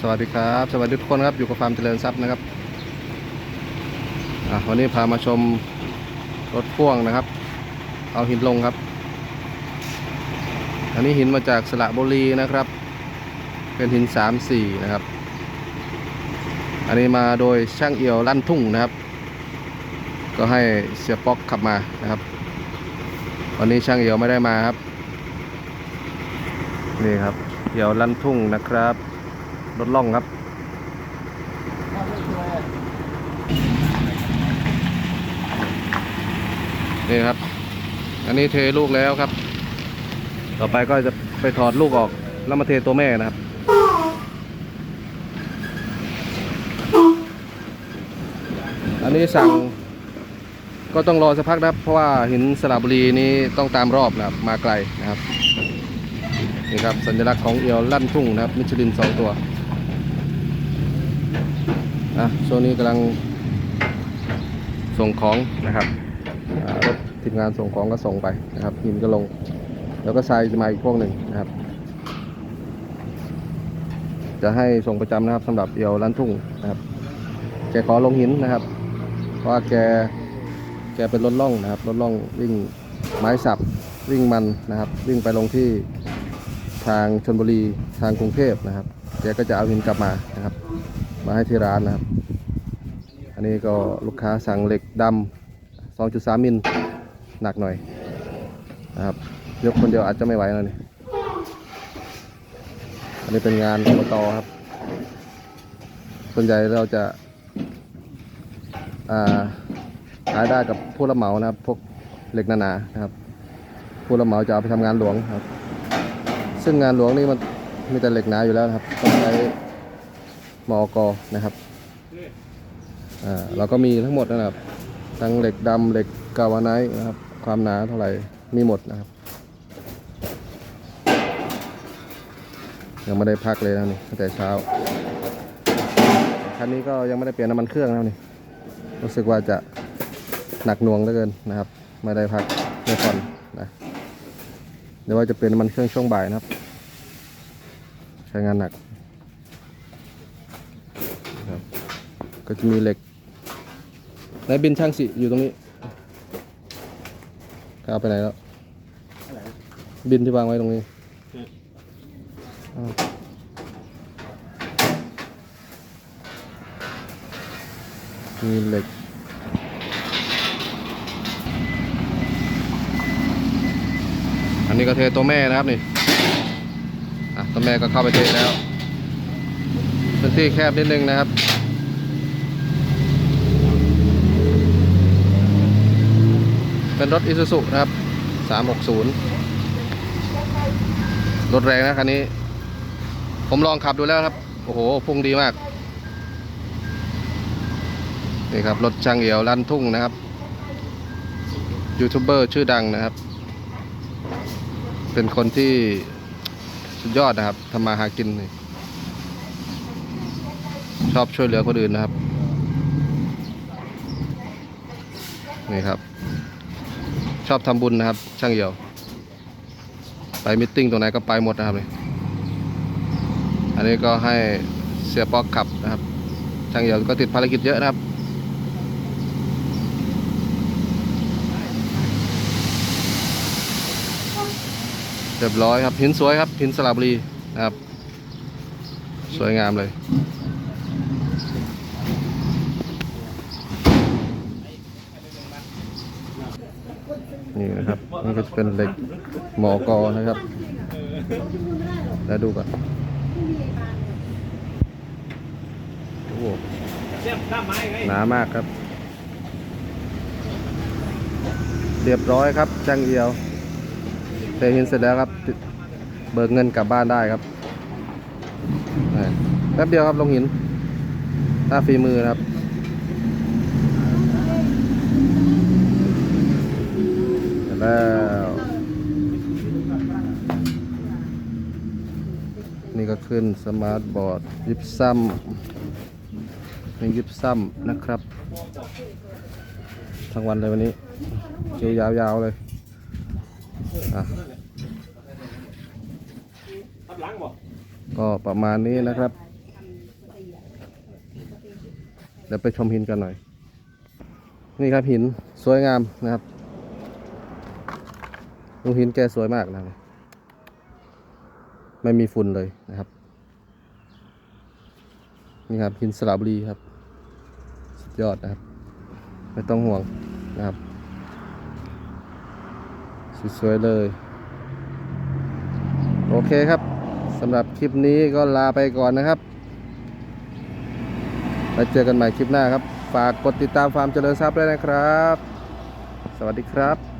สวัสดีครับ สวัสดีทุกคนครับ อยู่กับฟาร์มเจริญทรัพย์นะครับวันนี้พามาชมรถพ่วงนะครับ เอาหินลงครับ อันนี้หินมาจากสระบุรีนะครับ เป็นหินสามสี่นะครับ อันนี้มาโดยช่างเอียวลั่นทุ่งนะครับ ก็ให้เสียป๊อกขับมานะครับ วันนี้ช่างเอียวไม่ได้มาครับ นี่ครับ เอียวลั่นทุ่งนะครับ รถล่องครับ นี่ครับ อันนี้เทลูกแล้วครับ ต่อไปก็จะไปถอดลูกออก แล้วมาเทตัวแม่นะครับอันนี้สั่งก็ต้องรอสักพักนะครับ เพราะว่าหินสระบุรีนี้ต้องตามรอบนะครับ มาไกลนะครับ นี่ครับสัญลักษณ์ของเอียวลั่นทุ่งนะครับ มิชลินสองตัว อะช่วงนี้กำลังส่งของนะครับรถทีมงานส่งของก็ส่งไปนะครับหินก็ลง แล้วก็ทรายจะมาอีกพวกหนึ่งนะครับ จะให้ส่งประจำนะครับสำหรับเอียวลันทุ่งนะครับ แกขอลงหินนะครับ เพราะว่าแกแกเป็นรถล่องนะครับรถล่องวิ่งไม้สับวิ่งมันนะครับ วิ่งไปลงที่ทางชนบุรีทางกรุงเทพนะครับแกก็จะเอาหินกลับมานะครับ มาให้ที่ร้านนะครับ อันนี้ก็ลูกค้าสั่งเหล็กดำ2.3 มิลหนักหน่อยนะครับยกคนเดียวอาจจะไม่ไหวแล้วนี่อันนี้เป็นงานอบตครับ ส่วนใหญ่เราจะขายได้กับผู้รับเหมานะครับ พวกเหล็กหนาๆนะครับ ผู้รับเหมาจะเอาไปทำงานหลวงครับ ซึ่งงานหลวงนี่มันมีแต่เหล็กหนาอยู่แล้วครับต้องใช้ มอกนะครับอ่าเราก็มีทั้งหมดนะครับ ทั้งเหล็กดำเหล็กกาวาไนท์นะครับ ความหนาเท่าไหร่มีหมดนะครับ ยังไม่ได้พักเลยนะนี่ตั้งแต่เช้าคันนี้ก็ยังไม่ได้เปลี่ยนน้ำมันเครื่องนะนี่รู้สึกว่าจะหนักหน่วงเหลือเกินนะครับ ไม่ได้พักไม่ผ่อนนะเดี๋ยวว่าจะเปลี่ยนน้ำมันเครื่องช่วงบ่ายนะครับ ใช้งานหนักนะครับ ก็จะมีเหล็กในบินช่างสิอยู่ตรงนี้ก็เอาไปไหนแล้ว บินที่วางไว้ตรงนี้มีเหล็กอันนี้ก็เทตัวแม่นะครับนี่อะตัวแม่ก็เข้าไปเทแล้วพื้นที่แคบนิดนึงนะครับ เป็นรถอิซูซุนะครับ 360 รถแรงนะคันนี้ ผมลองขับดูแล้วครับ โอ้โห พุ่งดีมาก นี่ครับ รถช่างเอี่ยวลันทุ่งนะครับ ยูทูบเบอร์ชื่อดังนะครับ เป็นคนที่สุดยอดนะครับทำมาหากิน ชอบช่วยเหลือคนอื่นนะครับ นี่ครับ ชอบทำบุญนะครับ ช่างเหี่ยว ไปมิทติ้งตรงไหนก็ไปหมดนะครับนี่อันนี้ก็ให้เสียป๊อกขับนะครับ ช่างเหี่ยวก็ติดภารกิจเยอะนะครับเรียบร้อยครับหินสวยครับหินสระบุรีนะครับ สวยงามเลย นี่นะครับ นี่ก็จะเป็นเหล็กหมอกอนะครับ แล้วดูก่อนโอ้โหหนามากครับ เรียบร้อยครับช่างเอียวเทหินเสร็จแล้วครับ เบิกเงินกลับบ้านได้ครับแป๊บเดียวครับลงหินหน้าฝีมือนะครับ เสร็จ แล้ว นี่ก็ขึ้นสมาร์ทบอร์ด ยิบซ้ำนี่ยิบซ้ำนะครับ ทั้งวันเลยวันนี้คิวยาวๆเลยอะก็ประมาณนี้นะครับ เดี๋ยวไปชมหินกันหน่อย นี่ครับหินสวยงามนะครับ ดูหินแกสวยมากนะไม่มีฝุ่นเลยนะครับ นี่ครับหินสระบุรีครับ สุดยอดนะครับ ไม่ต้องห่วงนะครับ สวยๆเลย โอเคครับสำหรับคลิปนี้ก็ลาไปก่อนนะครับไว้เจอกันใหม่คลิปหน้าครับ ฝากกดติดตามฟาร์มเจริญทรัพย์ด้วยนะครับ สวัสดีครับ